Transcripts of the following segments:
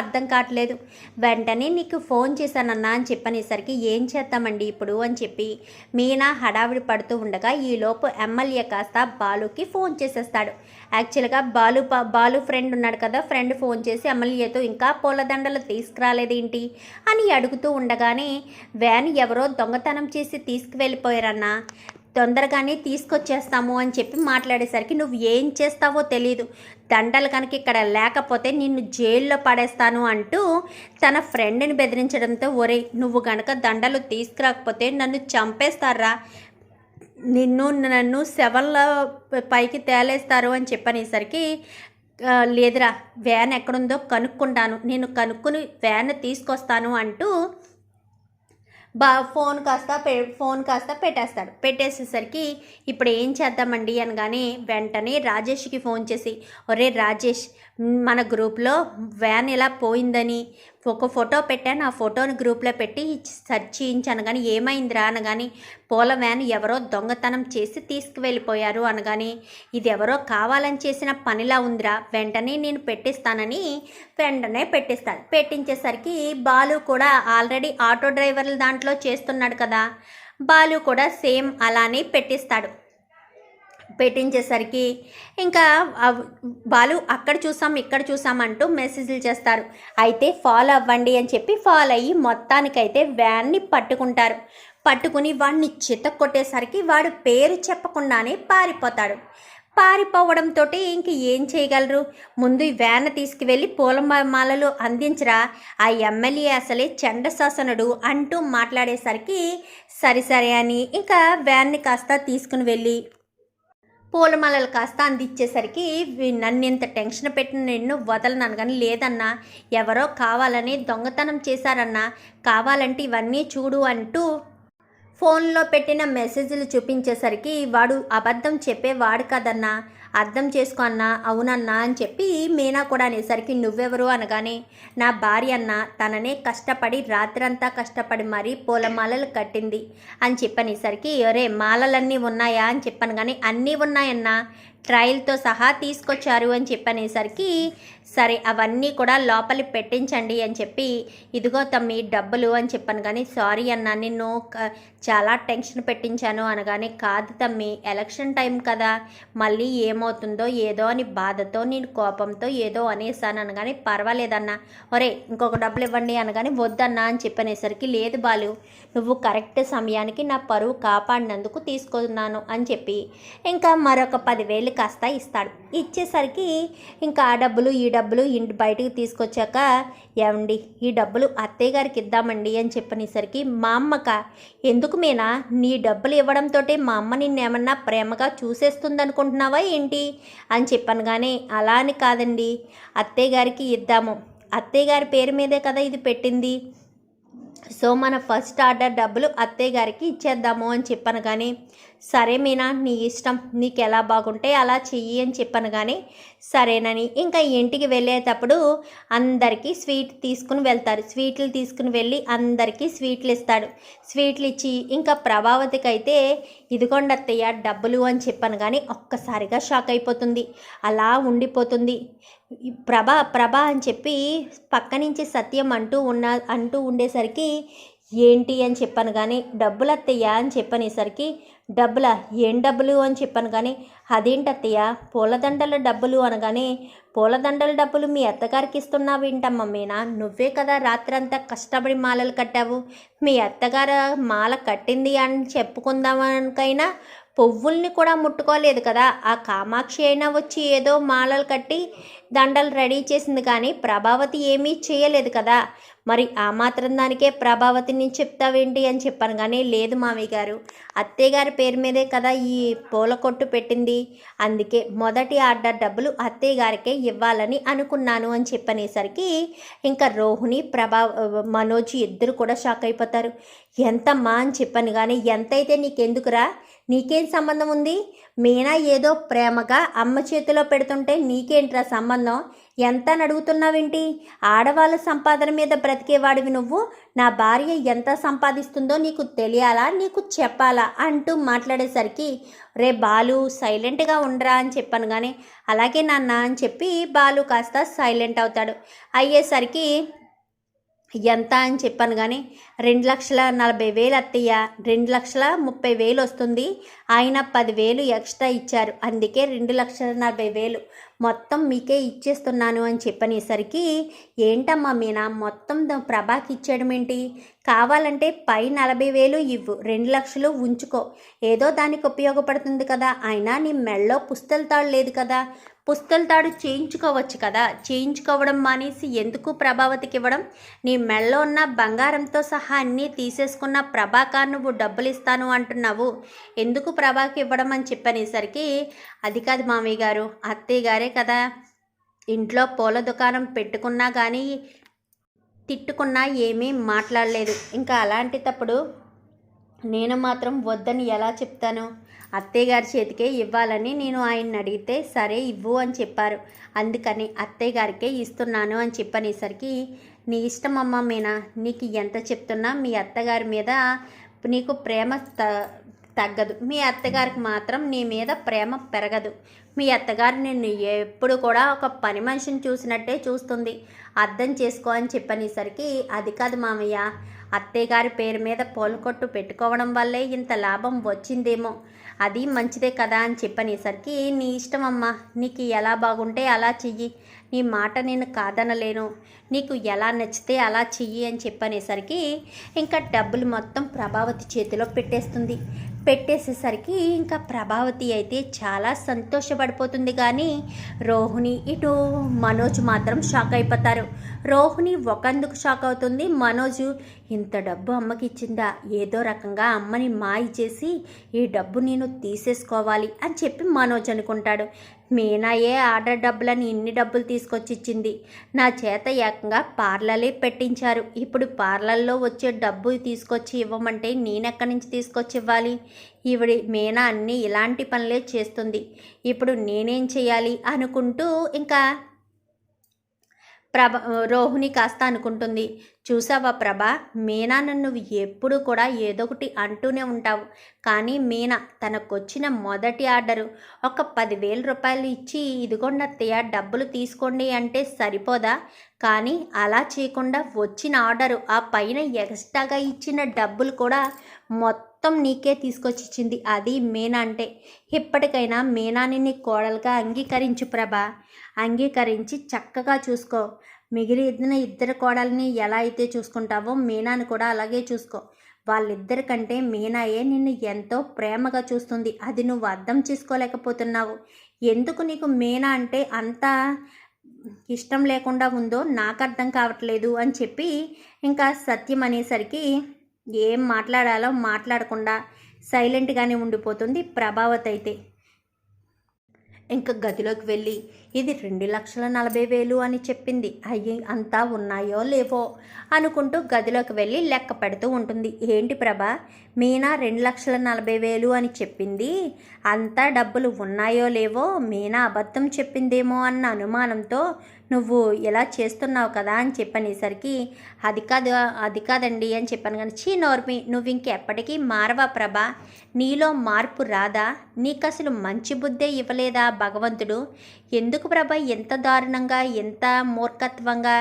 అర్థం కావట్లేదు. వెంటనే నీకు ఫోన్ చేశానన్నా అని చెప్పనేసరికి ఏం చేద్దామండి ఇప్పుడు అని చెప్పి మీనా హడావిడి పడుతూ ఉండగా ఈలోపు ఎమ్మెల్యే కాస్త బాలుకి ఫోన్ చేసేస్తాడు. యాక్చువల్గా బాలు బాలు ఫ్రెండ్ ఉన్నాడు కదా ఫ్రెండ్ ఫోన్ చేసి ఎమ్మెల్యేతో ఇంకా పూలదండలు తీసుకురాలేదేంటి అని అడుగుతూ ఉండగానే వ్యాన్ ఎవరో దొంగతనం చేసి తీసుకువెళ్ళిపోయారన్నా తొందరగానే తీసుకొచ్చేస్తాము అని చెప్పి మాట్లాడేసరికి నువ్వు ఏం చేస్తావో తెలీదు. దండలు కనుక ఇక్కడ లేకపోతే నిన్ను జైల్లో పడేస్తాను అంటూ తన ఫ్రెండ్ని బెదిరించడంతో ఒరే నువ్వు గనక దండలు తీసుకురాకపోతే నన్ను చంపేస్తారా? నిన్ను నన్ను సెవెన్ల పైకి తేలేస్తారు అని చెప్పనేసరికి లేదురా వ్యాన్ ఎక్కడుందో కనుక్కుంటాను. నేను కనుక్కుని వ్యాన్ తీసుకొస్తాను అంటూ బా ఫోన్ కాస్త పె ఫోన్ కాస్త పెట్టేస్తాడు. పెట్టేసేసరికి ఇప్పుడు ఏం చేద్దామండి అనగానే వెంటనే రాజేష్కి ఫోన్ చేసి ఒరే రాజేష్ మన గ్రూప్లో వ్యాన్ ఇలా పోయిందని ఒక ఫోటో పెట్టాను ఆ ఫోటోని గ్రూప్లో పెట్టి సెర్చ్ చేయించాను కానీ ఏమైందిరా అనగాని పూల వ్యాన్ ఎవరో దొంగతనం చేసి తీసుకువెళ్ళిపోయారు అనగాని ఇది ఎవరో కావాలని చేసిన పనిలా ఉందిరా వెంటనే నేను పెట్టిస్తానని వెంటనే పెట్టిస్తాను పెట్టించేసరికి బాలు కూడా ఆల్రెడీ ఆటో డ్రైవర్ల దాంట్లో చేస్తున్నాడు కదా బాలు కూడా సేమ్ అలానే పెట్టిస్తాడు. పెట్టించేసరికి ఇంకా వాళ్ళు అక్కడ చూసాం ఇక్కడ చూసాం అంటూ మెసేజ్లు చేస్తారు. అయితే ఫాలో అవ్వండి అని చెప్పి ఫాలో అయ్యి మొత్తానికైతే వ్యాన్ని పట్టుకుంటారు. పట్టుకుని వాడిని చిత్త కొట్టేసరికి వాడు పేరు చెప్పకుండానే పారిపోతాడు. పారిపోవడంతో ఇంక ఏం చేయగలరు? ముందు ఈ వ్యాన్ తీసుకువెళ్ళి పూల మాలలు అందించరా? ఆ ఎమ్మెల్యే అసలే చండశాసనుడు అంటూ మాట్లాడేసరికి సరి సరే అని ఇంకా వ్యాన్ని కాస్త తీసుకుని వెళ్ళి పూలమాలలు కాస్త అందించేసరికి నన్నెంత నన్ను ఇంత టెన్షన్ పెట్టిన నిన్ను వదలనాను కానీ లేదన్నా ఎవరో కావాలని దొంగతనం చేశారన్నా కావాలంటే ఇవన్నీ చూడు అంటూ ఫోన్లో పెట్టిన మెసేజ్లు చూపించేసరికి వాడు అబద్ధం చెప్పేవాడు కదన్నా. అర్థం చేసుకో అన్నా అవునన్నా అని చెప్పి మీనా కూడా అనేసరికి నువ్వెవరు అనగానే నా భార్య అన్న తననే కష్టపడి రాత్రంతా కష్టపడి మరీ పూలమాలలు కట్టింది అని చెప్పనేసరికి ఒరే మాలలన్నీ ఉన్నాయా? అని చెప్పాను కానీ అన్నీ ఉన్నాయన్నా ట్రయల్తో సహా తీసుకొచ్చారు అని చెప్పనేసరికి సరే అవన్నీ కూడా లోపలి పెట్టించండి అని చెప్పి ఇదిగో తమ్మి డబ్బులు అని చెప్పాను. కానీ సారీ అన్నా నిన్ను చాలా టెన్షన్ పెట్టించాను అనగానే కాదు తమ్మి ఎలక్షన్ టైం కదా మళ్ళీ ఏమవుతుందో ఏదో అని బాధతో నేను కోపంతో ఏదో అనేసాను అనగానే పర్వాలేదన్నా ఒరే ఇంకొక డబ్బులు ఇవ్వండి అనగానే వద్దన్నా అని చెప్పనేసరికి లేదు బాలు నువ్వు కరెక్ట్ సమయానికి నా పరువు కాపాడినందుకు తీసుకున్నాను అని చెప్పి ఇంకా మరొక పదివేలు కాస్త ఇస్తాడు. ఇచ్చేసరికి ఇంకా ఆ డబ్బులు ఈ డబ్బులు ఇంటి బయటకు తీసుకొచ్చాక ఏమండి ఈ డబ్బులు అత్తయ్య గారికి ఇద్దామండి అని చెప్పనేసరికి మా అమ్మక ఎందుకు మీనా? నీ డబ్బులు ఇవ్వడంతో మా అమ్మ నిన్నేమన్నా ప్రేమగా చూసేస్తుంది అనుకుంటున్నావా ఏంటి? అని చెప్పాను. కానీ అలా అని కాదండి. అత్తయ్య గారికి ఇద్దాము. అత్తయ్య గారి పేరు మీదే కదా ఇది పెట్టింది. సో మన ఫస్ట్ ఆర్డర్ డబ్బులు అత్తయ్య గారికి ఇచ్చేద్దాము అని చెప్పాను. కానీ సరే మీనా నీ ఇష్టం. నీకు ఎలా బాగుంటే అలా చెయ్యి అని చెప్పాను కానీ సరేనని. ఇంకా ఇంటికి వెళ్ళేటప్పుడు అందరికీ స్వీట్ తీసుకుని వెళ్తారు. స్వీట్లు తీసుకుని వెళ్ళి అందరికీ స్వీట్లు ఇస్తాడు. స్వీట్లు ఇచ్చి ఇంకా ప్రభావతికి అయితే ఇదిగోండి అత్తయ్య డబ్బులు అని చెప్పాను కానీ ఒక్కసారిగా షాక్ అయిపోతుంది. అలా ఉండిపోతుంది. ప్రభా ప్రభ ప్రభ అని చెప్పి పక్క నుంచి సత్యం అంటూ ఉన్న అంటూ ఉండేసరికి ఏంటి అని చెప్పాను కానీ డబ్బులు అత్తయ్యా అని చెప్పనేసరికి డబ్బులా? ఏం డబ్బులు? అని చెప్పాను కానీ అదేంటి అత్తయ్య పూలదండల డబ్బులు అనగానే పూలదండల డబ్బులు మీ అత్తగారికి ఇస్తున్నావు ఏంటమ్మా మీనా? నువ్వే కదా రాత్రంతా కష్టపడి మాలలు కట్టావు. మీ అత్తగారు మాల కట్టింది అని చెప్పుకుందామనికైనా పువ్వుల్ని కూడా ముట్టుకోలేదు కదా. ఆ కామాక్షి అయినా వచ్చి ఏదో మాలలు కట్టి దండలు రెడీ చేసింది కానీ ప్రభావతి ఏమీ చేయలేదు కదా. మరి ఆ మాత్రం దానికే ప్రభావతిని చెప్తావేంటి అని చెప్పాను. కానీ లేదు మామయ్య గారు అత్తయ్య గారి పేరు మీదే కదా ఈ పూల కొట్టు పెట్టింది. అందుకే మొదటి ఆర్డర్ డబ్బులు అత్తయ్య గారికే ఇవ్వాలని అనుకున్నాను అని చెప్పనేసరికి ఇంకా రోహిణి ప్రభా మనోజ్ ఇద్దరు కూడా షాక్ అయిపోతారు. ఎంతమ్మా అని చెప్పాను. కానీ ఎంతైతే నీకెందుకురా? నీకేం సంబంధం ఉంది? మీనా ఏదో ప్రేమగా అమ్మ చేతిలో పెడుతుంటే నీకేంట్రా సంబంధం? ఎంత అని అడుగుతున్నావేంటి? ఆడవాళ్ళ సంపాదన మీద బ్రతికేవాడివి నువ్వు. నా భార్య ఎంత సంపాదిస్తుందో నీకు తెలియాలా? నీకు చెప్పాలా? అంటూ మాట్లాడేసరికి రే బాలు సైలెంట్గా ఉండరా అని చెప్పాను కానీ అలాగే నాన్న అని చెప్పి బాలు కాస్త సైలెంట్ అవుతాడు. అయ్యేసరికి ఎంత అని చెప్పాను కానీ రెండు లక్షల నలభై వేలు అత్తయ్య రెండు లక్షల ముప్పై వేలు వస్తుంది. ఆయన పదివేలు ఎక్స్ట్రా ఇచ్చారు. అందుకే రెండు లక్షల నలభై వేలు మొత్తం మీకే ఇచ్చేస్తున్నాను అని చెప్పనేసరికి ఏంటమ్మా మీనా మొత్తం ప్రభాకి ఇచ్చేయడం ఏంటి? కావాలంటే పై నలభై వేలు ఇవ్వు రెండు లక్షలు ఉంచుకో. ఏదో దానికి ఉపయోగపడుతుంది కదా. అయినా నీ మెళ్ళో పుస్తల తాడు లేదు కదా. పుస్తల తాడు చేయించుకోవచ్చు కదా? చేయించుకోవడం మానేసి ఎందుకు ప్రభావతికి ఇవ్వడం? నీ మెళ్ళలో ఉన్న బంగారంతో సహా అన్నీ తీసేసుకున్న ప్రభాకర్ నువ్వు డబ్బులు ఇస్తాను అంటున్నావు. ఎందుకు ప్రభాకి ఇవ్వడం అని చెప్పనేసరికి అది కాదు మామయ్య గారు అత్తయ్య గారే కదా. ఇంట్లో పూల దుకాణం పెట్టుకున్నా కానీ తిట్టుకున్నా ఏమీ మాట్లాడలేదు. ఇంకా అలాంటి తప్పుడు నేను మాత్రం వద్దని ఎలా చెప్తాను? అత్తయ్య గారి చేతికే ఇవ్వాలని నేను ఆయన్ని అడిగితే సరే ఇవ్వు అని చెప్పారు. అందుకని అత్తయ్య గారికే ఇస్తున్నాను అని చెప్పనేసరికి నీ ఇష్టం అమ్మ మీనా నీకు ఎంత చెప్తున్నా మీ అత్తగారి మీద నీకు ప్రేమ త తగ్గదు. మీ అత్తగారికి మాత్రం నీ మీద ప్రేమ పెరగదు. మీ అత్తగారు నిన్ను ఎప్పుడు కూడా ఒక పని మనిషిని చూసినట్టే చూస్తుంది. అర్థం చేసుకో అని చెప్పనేసరికి అది కాదు మామయ్య అత్తయ్య గారి పేరు మీద పూలకొట్టు పెట్టుకోవడం వల్లే ఇంత లాభం వచ్చిందేమో. అది మంచిదే కదా అని చెప్పనేసరికి నీ ఇష్టం అమ్మా నీకు ఎలా బాగుంటే అలా చెయ్యి. నీ మాట నేను కాదనలేను. నీకు ఎలా నచ్చితే అలా చెయ్యి అని చెప్పనేసరికి ఇంకా డబ్బులు మొత్తం ప్రభావతి చేతిలో పెట్టేస్తుంది. పెట్టేసేసరికి ఇంకా ప్రభావతి అయితే చాలా సంతోషపడిపోతుంది కానీ రోహిణి ఇటు మనోజ్ మాత్రం షాక్ అయిపోతారు. రోహిణి ఒకందుకు షాక్ అవుతుంది. మనోజు ఇంత డబ్బు అమ్మకి ఇచ్చిందా ఏదో రకంగా అమ్మని మాయ చేసి ఈ డబ్బు నేను తీసేసుకోవాలి అని చెప్పి మనోజ్ అనుకుంటాడు. మీనాయే ఆర్డర్ డబ్బులని ఇన్ని డబ్బులు తీసుకొచ్చి ఇచ్చింది నా చేత ఏకంగా పార్లలే పెట్టించారు. ఇప్పుడు పార్లర్లో వచ్చే డబ్బు తీసుకొచ్చి ఇవ్వమంటే నేనెక్కడి నుంచి తీసుకొచ్చి ఇవ్వాలి ఈవిడి మీనా అన్నీ ఇలాంటి పనులే చేస్తుంది. ఇప్పుడు నేనేం చేయాలి అనుకుంటూ ఇంకా ప్రభ రోహిణి కాస్త అనుకుంటుంది. చూసావా ప్రభ మీనా నన్ను ఎప్పుడు కూడా ఏదో ఒకటి అంటూనే ఉంటావు. కానీ మీనా తనకొచ్చిన మొదటి ఆర్డరు. ఒక పదివేల రూపాయలు ఇచ్చి ఇదిగోండి అత్తయ్య డబ్బులు తీసుకోండి అంటే సరిపోదా? కానీ అలా చేయకుండా వచ్చిన ఆర్డరు ఆ పైన ఎక్స్ట్రాగా ఇచ్చిన డబ్బులు కూడా మొత్తం మొత్తం నీకే తీసుకొచ్చి ఇచ్చింది అది మీనా అంటే ఇప్పటికైనా మీనాని నీ కోడలుగా అంగీకరించు ప్రభా. అంగీకరించి చక్కగా చూసుకో. మిగిలిన ఇద్దరు కోడల్ని ఎలా అయితే చూసుకుంటావో మీనాని కూడా అలాగే చూసుకో. వాళ్ళిద్దరికంటే మీనాయే నిన్ను ఎంతో ప్రేమగా చూస్తుంది. అది నువ్వు అర్థం చేసుకోలేకపోతున్నావు. ఎందుకు నీకు మీనా అంటే అంత ఇష్టం లేకుండా ఉందో నాకు అర్థం కావట్లేదు అని చెప్పి ఇంకా సత్యం అనేసరికి ఏం మాట్లాడాలో మాట్లాడకుండా సైలెంట్గానే ఉండిపోతుంది ప్రభావత్ అయితే. ఇంకా గదిలోకి వెళ్ళి ఇది రెండు లక్షల నలభై వేలు అని చెప్పింది. అయ్యి అంతా ఉన్నాయో లేవో అనుకుంటూ గదిలోకి వెళ్ళి లెక్క పెడుతూ ఉంటుంది. ఏంటి ప్రభా? మీనా రెండు లక్షల నలభై వేలు అని చెప్పింది. అంతా డబ్బులు ఉన్నాయో లేవో మీనా అబద్ధం చెప్పిందేమో అన్న అనుమానంతో నువ్వు ఇలా చేస్తున్నావు కదా అని చెప్పనేసరికి అది కాదు అది కాదండి అని చెప్పాను కానీ చీ నోర్మి నువ్వు ఇంకెప్పటికీ మారవా ప్రభ? నీలో మార్పు రాదా? నీకు అసలు మంచి బుద్ధే ఇవ్వలేదా భగవంతుడు? ఎందుకు ప్రభా ఎంత దారుణంగా ఎంత మూర్ఖత్వంగా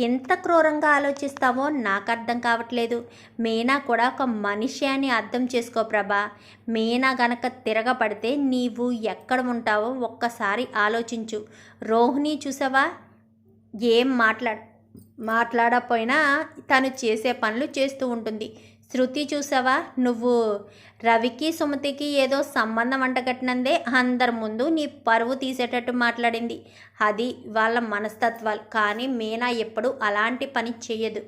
ఎంత క్రూరంగా ఆలోచిస్తావో నాకు అర్థం కావట్లేదు. మీనా కూడా ఒక మనిషి అని అర్థం చేసుకో ప్రభా. మీనా గనక తిరగబడితే నీవు ఎక్కడ ఉంటావో ఒక్కసారి ఆలోచించు. రోహిణి చూసావా? ఏం మాట్లాడ మాట్లాడకపోయినా తను చేసే పనులు చేస్తూ ఉంటుంది. శృతి చూసావా? నువ్వు రవికి సుమతికి ఏదో సంబంధం అంటగట్టినందే అందరి ముందు నీ పరువు తీసేటట్టు మాట్లాడింది. అది వాళ్ళ మనస్తత్వాలు. కానీ మీనా ఎప్పుడు అలాంటి పని చేయదు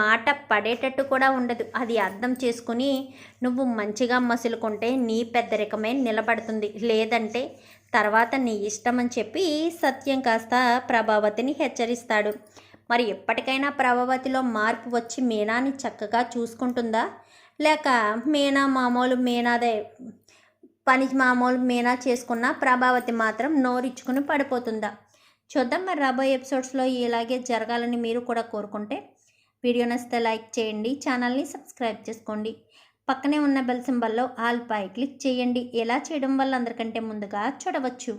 మాట పడేటట్టు కూడా ఉండదు. అది అర్థం చేసుకుని నువ్వు మంచిగా మసులుకుంటే నీ పెద్దరికమే నిలబడుతుంది. లేదంటే తర్వాత నీ ఇష్టం అని చెప్పి సత్యం కాస్త ప్రభావతిని హెచ్చరిస్తాడు. మరి ఎప్పటికైనా ప్రభావతిలో మార్పు వచ్చి మీనాని చక్కగా చూసుకుంటుందా? లేక మీనా మామూలు మీనాదే పని మామూలు మీనా చేసుకున్న ప్రభావతి మాత్రం నోరిచ్చుకుని పడిపోతుందా? చూద్దాం మరి రాబోయే ఎపిసోడ్స్లో ఇలాగే జరగాలని మీరు కూడా కోరుకుంటే. వీడియో నచ్చితే లైక్ చేయండి ఛానల్ని సబ్స్క్రైబ్ చేసుకోండి. పక్కనే ఉన్న బెల్ సింబల్లో ఆల్ పై క్లిక్ చేయండి. ఎలా చేయడం వల్ల అందరికంటే ముందుగా చూడవచ్చు.